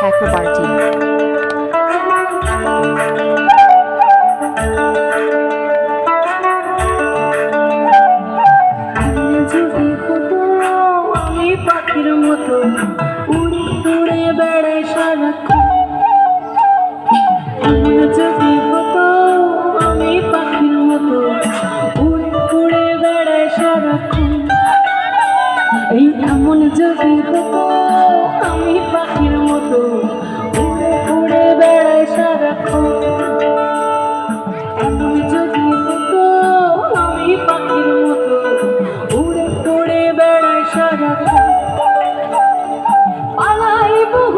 Chakrabarti. যদি হতো আমি পাখির মতো উড়ে উড়ে বেড়াই সারাক্ষণ যদি হতো আমি পাখির মতো উড়ে উড়ে বেড়াই সারাক্ষণ এই এমন যদি হতো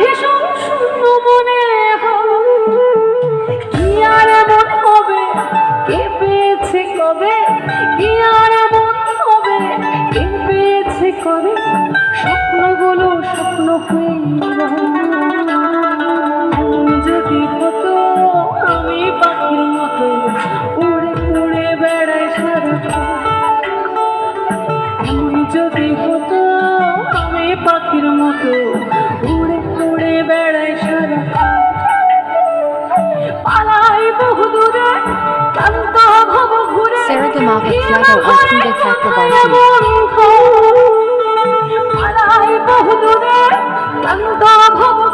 ভীষণ শূন্য মনে কি কবে? কি আর এমন হবে? কে পেয়েছে কবে? স্বপ্নগুলো স্বপ্ন হয়ে যদি হতো আমি পাখির মতো উড়ে উড়ে বেড়াই এমন যদি আমি পাখির মতো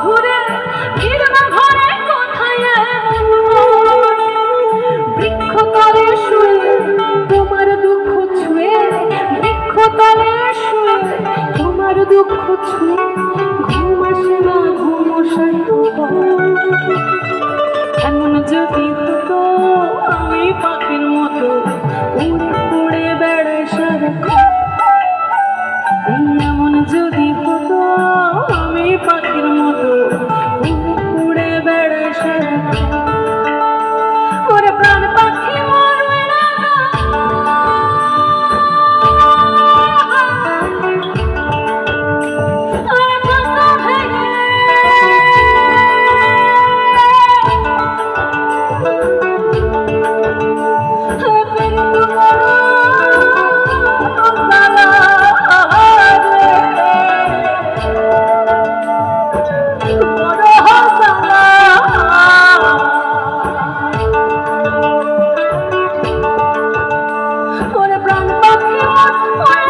ঘুরে ফিরবা ঘরে কোথায় এমন ঘর? বৃক্ষতলে শুয়ে তোমার দুঃখ ছুঁয়ে বৃক্ষতলে শুয়ে Oh,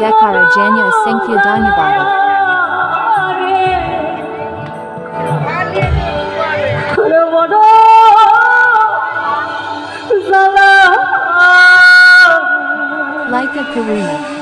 Dekara Janya Senkya Danyabada. Laika Karuna.